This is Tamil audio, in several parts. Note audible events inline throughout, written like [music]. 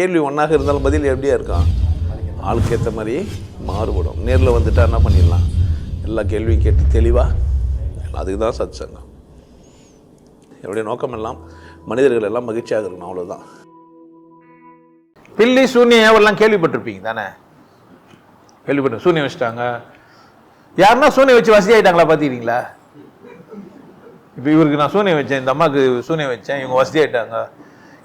கேள்வி ஒன்றாக இருந்தாலும் பதில் எப்படியா இருக்கான் ஆளுக்கு ஏற்ற மாதிரி மாறுபடும். நேரில் வந்துட்டா என்ன பண்ணிடலாம்? எல்லா கேள்வியும் கேட்டு தெளிவாக அதுக்கு தான் சத் சங்கம் என்னுடைய நோக்கம் எல்லாம் மனிதர்கள் எல்லாம் மகிழ்ச்சியாக இருக்கணும் அவ்வளோதான் பில்லி சூன்யம் எல்லாம் கேள்விப்பட்டிருப்பீங்க தானே? கேள்விப்பட்டு சூன்யம் வச்சுட்டாங்க. யாருன்னா சூனியம் வச்சு வசதி ஆயிட்டாங்களா பார்த்துக்கிறீங்களா இப்போ இவருக்கு நான் சூனியம் வச்சேன் இந்த அம்மாவுக்கு சூனியம் வச்சேன் இவங்க வசதி ஆயிட்டாங்க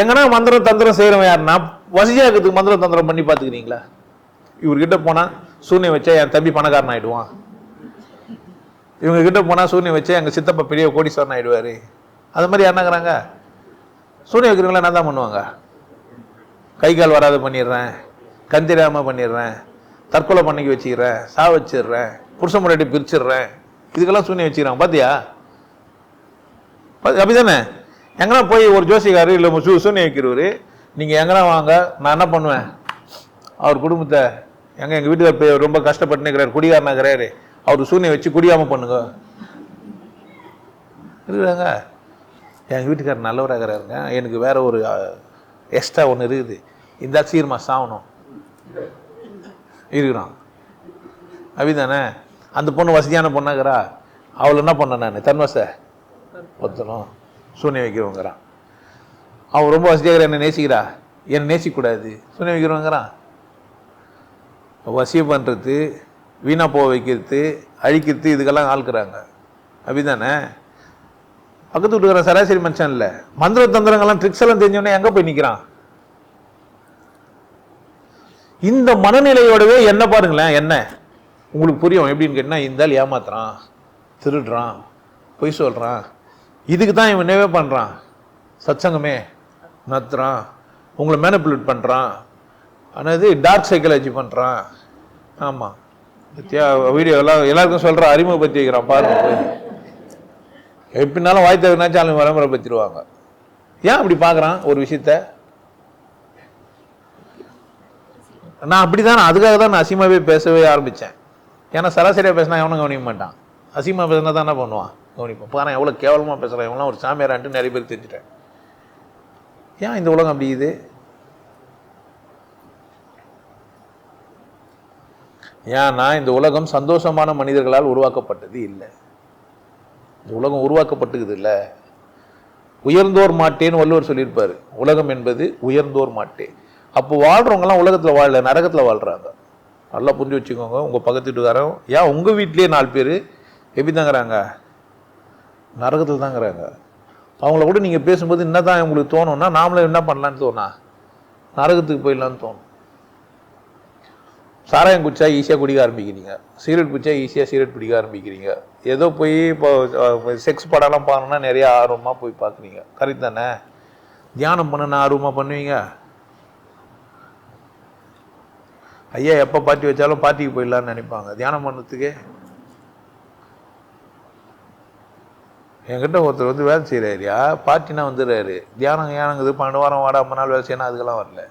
எங்கன்னா மந்திரம் தந்திரம் செய்கிறவன் யாருன்னா வசதியாக இருக்கிறதுக்கு மந்திரம் தந்திரம் பண்ணி பார்த்துக்கிறீங்களா இவர்கிட்ட போனால் சூனியம் வச்சா என் தம்பி பணக்காரன் ஆகிடுவான் இவங்க கிட்ட போனால் சூனியம் வச்சா எங்கள் சித்தப்பா பெரிய கோடீஸ்வரன் ஆகிடுவார் அது மாதிரி என்னங்கிறாங்க சூனியம் வைக்கிறவங்களா என்ன தான் பண்ணுவாங்க? கை கால் வராத பண்ணிடுறேன் கண் பண்ணிடுறேன் தற்கொலை பண்ணிக்க வச்சுக்கிறேன் சா வச்சிடுறேன் புருஷ முன்னாடி பிரிச்சிடுறேன். இதுக்கெல்லாம் சூனியம் வச்சுக்கிறாங்க. பாத்தியா? அப்படி தானே எங்கன்னா போய் ஒரு ஜோசிகாரு இல்லை சூ சூன்யம் வைக்கிறவர் நீங்கள் எங்கன்னா வாங்க நான் என்ன பண்ணுவேன்? அவர் குடும்பத்தை எங்கே எங்கள் வீட்டில் போய் ரொம்ப கஷ்டப்பட்டு இருக்கிறார். அவர் சூனியை வச்சு குடியாமல் பண்ணுங்க. இருக்கிறாங்க எங்கள் வீட்டுக்காரர் நல்லவராக இருக்கிறாருங்க. எனக்கு வேற ஒரு எக்ஸ்ட்ரா ஒன்று இருக்குது. இந்த சீர்மா சாகணும் இருக்கிறான். அப்படிதானே அந்த பொண்ணு வசதியான பொண்ணாகிறா அவளை என்ன பண்ண நான்? தன்வச? ஒத்தனும். சூன்யம் வைக்கிறவங்கிறான் அவன் ரொம்ப வசதியாக என்னை நேசிக்கிறா? என்னை நேசிக்கக்கூடாது. சூன்யம் வைக்கிறவங்கிறான் வசியம் பண்ணுறது வீணாக போக வைக்கிறது அழிக்கிறது இதுக்கெல்லாம் ஆள்கிறாங்க. அப்படிதானே? பக்கத்து வீட்டுக்காரன் சராசரி மனுஷன் இல்லை. மந்திர தந்திரங்கள்லாம் ட்ரிக்ஸ் எல்லாம் தெரிஞ்சவனே எங்கே போய் நிற்கிறான் இந்த மனநிலையோடவே என்ன பாருங்களேன் என்ன? உங்களுக்கு புரியும். எப்படின்னு கேட்டால் இந்த ஆள் ஏமாத்துறான் திருடுறான் பொய் சொல்கிறான் இதுக்கு தான் இவன் என்னவே பண்ணுறான் சத்சங்கமே நத்துறான் உங்களை மேனிப்புலேட் பண்ணுறான் ஆனால் டார்க் சைக்காலஜி பண்ணுறான் ஆமாம் வீடியோ எல்லாம் எல்லாருக்கும் சொல்கிற அறிமுகப்படுத்தி வைக்கிறான் பாருங்க. எப்படினாலும் வாய் தவிர்னாச்சும் அவங்க விளம்பரப்படுத்திடுவாங்க ஏன் அப்படி பார்க்குறான் ஒரு விஷயத்த? நான் அப்படி தான் அதுக்காக தான் நான் அசிமாவே பேசவே ஆரம்பித்தேன் ஏன்னா சராசரியாக பேசினா எவனும் கவனிக்க மாட்டான். அசிமா பேசினா தான் என்ன பண்ணுவான்? கவனிப்பான் நான் எவ்வளோ கேவலமாக பேசுகிறேன் இவங்களாம் ஒரு சாமியாரான்ட்டு நிறைய பேர் தெரிஞ்சுட்டேன். ஏன் இந்த உலகம் அப்படி இது? ஏன்னா இந்த உலகம் சந்தோஷமான மனிதர்களால் உருவாக்கப்பட்டது இல்லை. இந்த உலகம் உருவாக்கப்பட்டுக்குது இல்லை. உயர்ந்தோர் மாட்டேன்னு வள்ளுவர் சொல்லியிருப்பார். உலகம் என்பது உயர்ந்தோர் மாட்டே. அப்போ வாழ்கிறவங்கலாம் உலகத்தில் வாழல நரகத்தில் வாழ்கிறாங்க நல்லா புரிஞ்சு வச்சுக்கோங்க. உங்கள் பக்கத்து வீட்டுக்காரன் ஏன் உங்கள் வீட்லேயே நாலு பேர்? எப்படி தாங்கிறாங்க? நரகத்தில் தாங்கிறாங்க அவங்கள கூட நீங்கள் பேசும்போது என்ன தான் உங்களுக்கு தோணும்னா நாமளும் என்ன பண்ணலான்னு தோணா நரகத்துக்கு போயிடலான்னு தோணும். சாராயம் குடிச்சா ஈஸியாக குடிக்க ஆரம்பிக்கிறீங்க. சிகரெட் குடிச்சா ஈஸியாக சிகரெட் பிடிக்க ஆரம்பிக்கிறீங்க. ஏதோ போய் இப்போ செக்ஸ் படம்லாம் பார்க்கணுன்னா நிறைய ஆர்வமாக போய் பார்க்குறீங்க கரெக்ட் தானே? தியானம் பண்ண ஆர்வமாக பண்ணுவீங்க? ஐயா எப்போ பார்ட்டி வச்சாலும் பார்ட்டிக்கு போயிடலான்னு நினைப்பாங்க. தியானம் பண்ணுறதுக்கே என்கிட்ட ஒருத்தர் வந்து வேலை செய்கிறாருயா பார்ட்டினா வந்துடுறாரு தியானம் ஏனங்குது பன்னெண்டு வாரம் வாடா ஐம்பது நாள் வேலை செய்யணும். அதுக்கெல்லாம் வரல.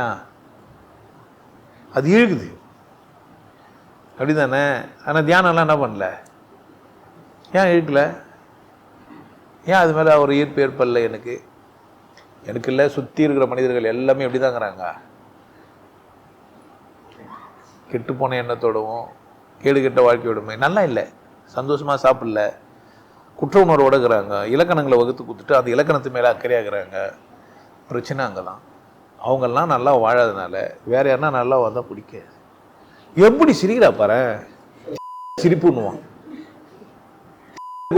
ஏன் அது இழுக்குது. அப்படி தானே ஆனால் தியானம்லாம் என்ன பண்ணல? ஏன் இழுக்கல? ஏன் அது மேலே ஒரு ஈர்ப்பு ஏற்படல எனக்கு? எனக்கு இல்லை சுற்றி இருக்கிற மனிதர்கள் எல்லாமே எப்படி தாங்கிறாங்க கெட்டு போன எண்ணத்தோடவும் கேடு கெட்ட வாழ்க்கையோடமே நல்லா இல்லை. சந்தோஷமாக சாப்பிடல. குற்ற உணர்வோடு இருக்கிறாங்க இலக்கணங்களை வகுத்து கொடுத்துட்டு அந்த இலக்கணத்து மேலே அக்கறையாகிறாங்க. பிரச்சனை அங்கே தான் அவங்கெல்லாம் நல்லா வாழாதனால வேற யாருன்னா நல்லா வந்தால் பிடிக்காது. எப்படி சிரிக்கிறா பாரு. சிரிப்புன்னுவான்.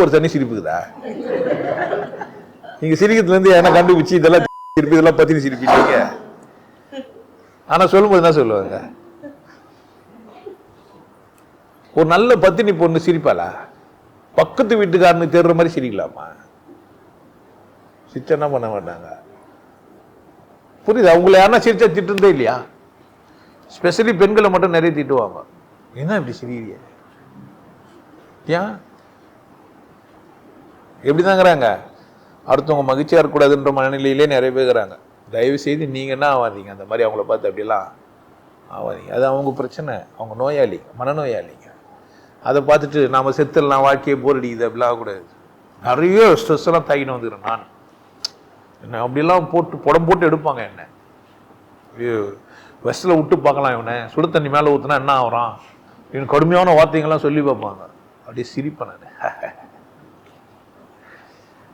ஒரு தண்ணி சிரிப்புக்குதா? நீங்க சிரிக்கிறதுலேருந்து என்ன கண்டுபிடிச்சி இதெல்லாம் சிரிப்பு இதெல்லாம் பத்தினி சிரிப்பீங்க? ஆனால் சொல்லும்போது என்ன சொல்லுவாங்க? ஒரு நல்ல பத்தினி பொண்ணு சிரிப்பாளா? பக்கத்து வீட்டுக்காரனுக்கு தேடுற மாதிரி சிரிக்கலாமா சிரிச்சா என்ன பண்ண மாட்டாங்க? புரியுது? அவங்கள யாருன்னா சிரிச்சா திட்டுந்தே இல்லையா? ஸ்பெஷலி பெண்களை மட்டும் நிறைய திட்டுவாங்க. என்ன இப்படி சிரிக்கிறிய ஏன்? எப்படி தாங்கிறாங்க அடுத்தவங்க மகிழ்ச்சியாக இருக்கக்கூடாதுன்ற மனநிலையிலே நிறைய பேர் தயவு செய்து நீங்கள் என்ன ஆகாதீங்க அந்த மாதிரி அவங்கள பார்த்து அப்படிலாம் ஆகாதீங்க அது அவங்க பிரச்சனை. அவங்க நோயாளி மனநோயாளிங்க. அதை பார்த்துட்டு நாம் செத்துடலாம் வாழ்க்கையை போர் அடிக்குது அப்படிலாம் கூடாது. நிறைய ஸ்ட்ரெஸ் எல்லாம் தாக்கிட்டு வந்துக்கிறேன் நான். என்ன அப்படிலாம் போட்டு புடம் போட்டு எடுப்பாங்க என்ன. வெஸ்ட்டில் விட்டு பார்க்கலாம் இவனை. சுடு தண்ணி மேலே ஊற்றுனா என்ன ஆகிறான்? இவன் கடுமையான வார்த்தைங்கள்லாம் சொல்லி பார்ப்பாங்க. அப்படியே சிரிப்பேன் நான். [laughs]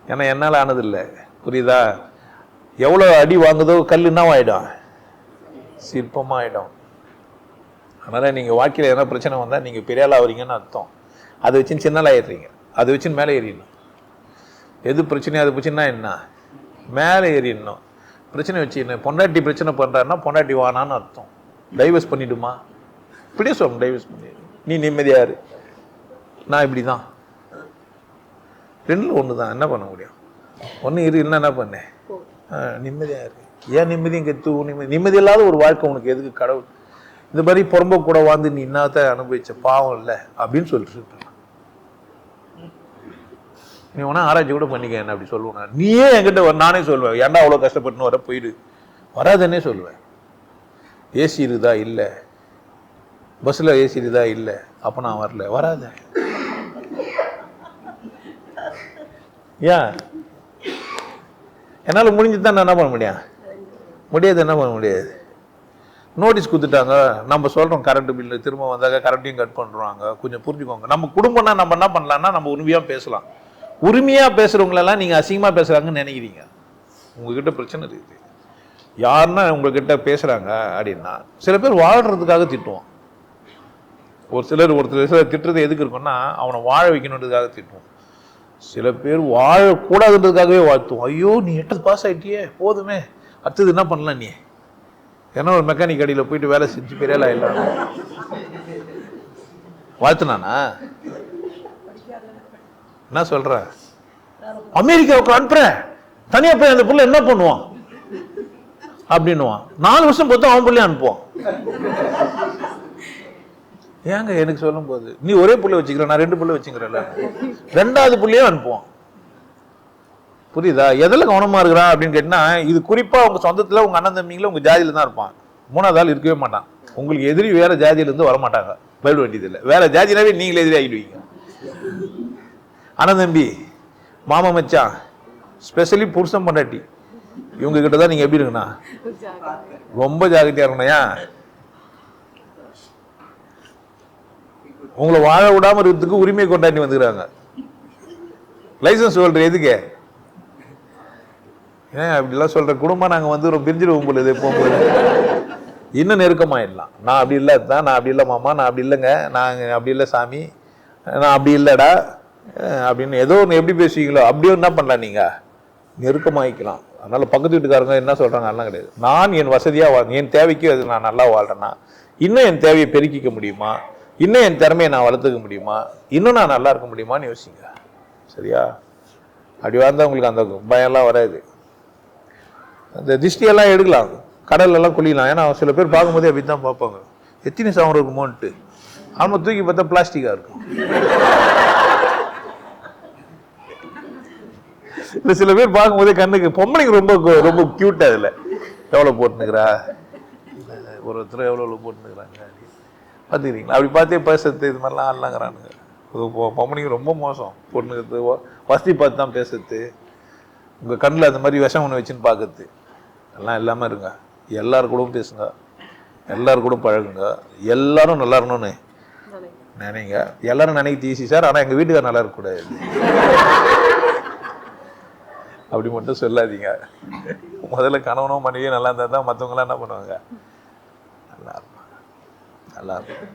ஏன்னா என்னால் ஆனதில்லை. புரியுதா? எவ்வளோ அடி வாங்குதோ கல் என்னவாயிடும்? ஆகிடும் சிற்பமாக ஆகிடும் அதனால் நீங்கள் வாழ்க்கையில் எதனா பிரச்சனை வந்தால் நீங்கள் பெரிய ஆள் ஆகுறீங்கன்னு அர்த்தம். அதை வச்சு சின்ன ஆள் ஆயிடுறீங்க அதை வச்சு மேலே ஏறிடணும். எது பிரச்சனையோ அது பிரச்சனைனா என்ன? மேலே ஏறிடணும். பிரச்சனை வச்சு என்ன? பொண்டாட்டி பிரச்சனை பண்ணுறாருன்னா பொண்டாட்டி வானான்னு அர்த்தம். டைவர்ஸ் பண்ணிடுமா? இப்படியே சொல்லணும் டைவர்ஸ் பண்ணிடு நீ நிம்மதியா இரு. நான் இப்படி தான் ரெண்டில் ஒன்று தான் என்ன பண்ண முடியும்? ஒன்று இரு இல்லைன்னா என்ன பண்ணேன் நிம்மதியாக இருக்கு ஏன் நிம்மதியும் கெத்து? நிம்மதி நிம்மதி இல்லாத ஒரு வாழ்க்கை உனக்கு எதுக்கு? கடவுள் இந்த மாதிரி புறம்ப கூட வாழ்ந்து நீ என்னத்த அனுபவிச்ச பாவம் இல்லை அப்படின்னு சொல்லிட்டு இருப்பேன் நீ வேணா ஆராய்ச்சி கூட பண்ணிக்க என்ன அப்படி சொல்லுவேன் நான். நீயே என்கிட்ட வர நானே சொல்லுவேன் ஏன்டா அவ்வளோ கஷ்டப்பட்டுன்னு வர போயிடு. வராதுன்னே சொல்லுவேன். ஏசி இருக்குதா? இல்லை. பஸ்ஸில் ஏசி இருக்குதா? இல்லை. அப்போ நான் வரல. வராத. ஏன்? என்னால் முடிஞ்சு தான் நான் என்ன பண்ண முடியும்? முடியாது என்ன பண்ண முடியாது? நோட்டீஸ் கொடுத்துட்டாங்க. நம்ம சொல்கிறோம் கரண்ட் பில்லு திரும்ப வந்தாக்க கரண்ட்டையும் கட் பண்ணுறாங்க கொஞ்சம் புரிஞ்சுக்கோங்க. நம்ம குடும்பம்னா நம்ம என்ன பண்ணலாம்னா நம்ம உரிமையாக பேசலாம். உரிமையாக பேசுகிறவங்களெல்லாம் நீங்கள் அசிங்கமாக பேசுகிறாங்கன்னு நினைக்கிறீங்க. உங்ககிட்ட பிரச்சனை இருக்குது யாருன்னா உங்ககிட்ட பேசுகிறாங்க அப்படின்னா சில பேர் வாழ்கிறதுக்காக திட்டுவோம் ஒரு சிலர் ஒருத்தர் சிலர் திட்டுறது எதுக்கு இருக்குன்னா அவனை வாழ வைக்கணுன்றதுக்காக திட்டுவோம் சில பேர் வாழக்கூடாதுன்றதுக்காகவே வாழ்த்துவோம் ஐயோ நீ எட்டது பாஸ் ஆகிட்டியே போதுமே. அடுத்தது என்ன பண்ணலாம் நீ? ஏன்னா ஒரு மெக்கானிக் அடியில் போயிட்டு வேலை செஞ்சு பெரிய ஆளா இல்லை? வாழ்த்துனானா? என்ன சொல்ற? அமெரிக்காவுக்கு அனுப்புறேன் தனியா போய் அந்த புள்ள என்ன பண்ணுவான்? அப்படின்னுவான். நாலு வருஷம் பொறுத்து அவன் புள்ளைய அனுப்புவான். ஏங்க எனக்கு சொல்லும் போது நீ ஒரே புள்ள வச்சுக்கிற நான் ரெண்டு புள்ள வச்சுக்கிறேன்ல. ரெண்டாவது புள்ளையும் அனுப்புவான். புரியுதா? எதில் கவனமா இருக்கிறான் அப்படின்னு கேட்டினா இது குறிப்பாக உங்கள் சொந்தத்தில் உங்க அண்ணன் தம்பிங்கள உங்கள் ஜாதியில் தான் இருப்பான் மூணாவது ஆள் இருக்கவே மாட்டான். உங்களுக்கு எதிரி வேற ஜாதியிலேருந்து வர மாட்டாங்க பயப்பட வேண்டியதில்லை வேற ஜாதினாவே நீங்களே எதிரி ஆகிடுவீங்க அண்ணன் தம்பி மாமா மச்சான் ஸ்பெஷலி புருஷன் பொண்டாட்டி இவங்க கிட்ட தான் நீங்க எப்படி இருக்குண்ணா ரொம்ப ஜாகிரதையாக இருக்கணையா உங்களை வாழ விடாமல் இருக்கிறதுக்கு உரிமை கொண்டாடி வந்துக்கிறாங்க. லைசன்ஸ் சொல்கிற எதுக்கு? ஏன் அப்படிலாம் சொல்ற குடும்பம் நாங்கள் வந்து ரொம்ப பிரிஞ்சிருவோம் பொழுது எப்போ போகும்போது இன்னும் நெருக்கமாயிடலாம். நான் அப்படி இல்லை தான் நான் அப்படி இல்லை மாமா நான் அப்படி இல்லைங்க. நாங்கள் அப்படி இல்லை சாமி. நான் அப்படி இல்லைடா. அப்படின்னு ஏதோ ஒன்று எப்படி பேசுவீங்களோ அப்படியே என்ன பண்ணலாம் நீங்கள் நெருக்கமாகிக்கலாம் அதனால் பக்கத்து வீட்டுக்காரங்க என்ன சொல்கிறாங்க அதெல்லாம் கிடையாது. நான் என் வசதியாக வாழ் என் தேவைக்கு அது நான் நல்லா வாழ்கிறேன்னா இன்னும் என் தேவையை பெருக்கிக்க முடியுமா? இன்னும் என் திறமையை நான் வளர்த்துக்க முடியுமா? இன்னும் நான் நல்லா இருக்க முடியுமான்னு யோசிங்க. சரியா? அப்படி வந்தால் உங்களுக்கு அந்த பயம்லாம் வராது. அந்த திஷ்டியெல்லாம் எடுக்கலாம். கடல்லெல்லாம் குளிக்கலாம் ஏன்னா சில பேர் பார்க்கும்போதே அப்படி தான் பார்ப்பாங்க. எத்தனை சவரம் இருக்குமோன்ட்டு. ஆமாம் தூக்கி பார்த்தா பிளாஸ்டிக்காக இருக்கும். இல்லை சில பேர் பார்க்கும்போதே கண்ணுக்கு பொம்பளைக்கு ரொம்ப ரொம்ப க்யூட் அதில். எவ்வளோ போட்டுனுக்குறா? ஒரு ஒருத்தர் எவ்வளோ எவ்வளோ போட்டுனுக்குறாங்க? பார்த்துக்கிறீங்களா? அப்படி பார்த்தே பேசுறது இது மாதிரிலாம் ஆடலாங்கிறானுங்க பொம்பளைங்க ரொம்ப மோசம். பொண்ணுக்கு வசதி பார்த்து தான் பேசுறது. உங்கள் கண்ணில் அந்த மாதிரி விஷம் ஒன்று வச்சுன்னு பார்க்குறது எல்லாம் இல்லாமல் இருங்க. எல்லார் கூடவும் பேசுங்க. எல்லார் பழகுங்க. எல்லாரும் நல்லா இருக்கணும்னு நினைங்க. எல்லாரும் நினைக்க ஈஸி சார் ஆனால் எங்கள் வீட்டுக்கார் நல்லா இருக்கக்கூடாது அப்படி மட்டும் சொல்லாதீங்க. முதல்ல கணவனோ மனைவியோ நல்லா இருந்தால் தான் மற்றவங்களாம் என்ன பண்ணுவாங்க? நல்லா இருப்பாங்க. நல்லா இருக்கும்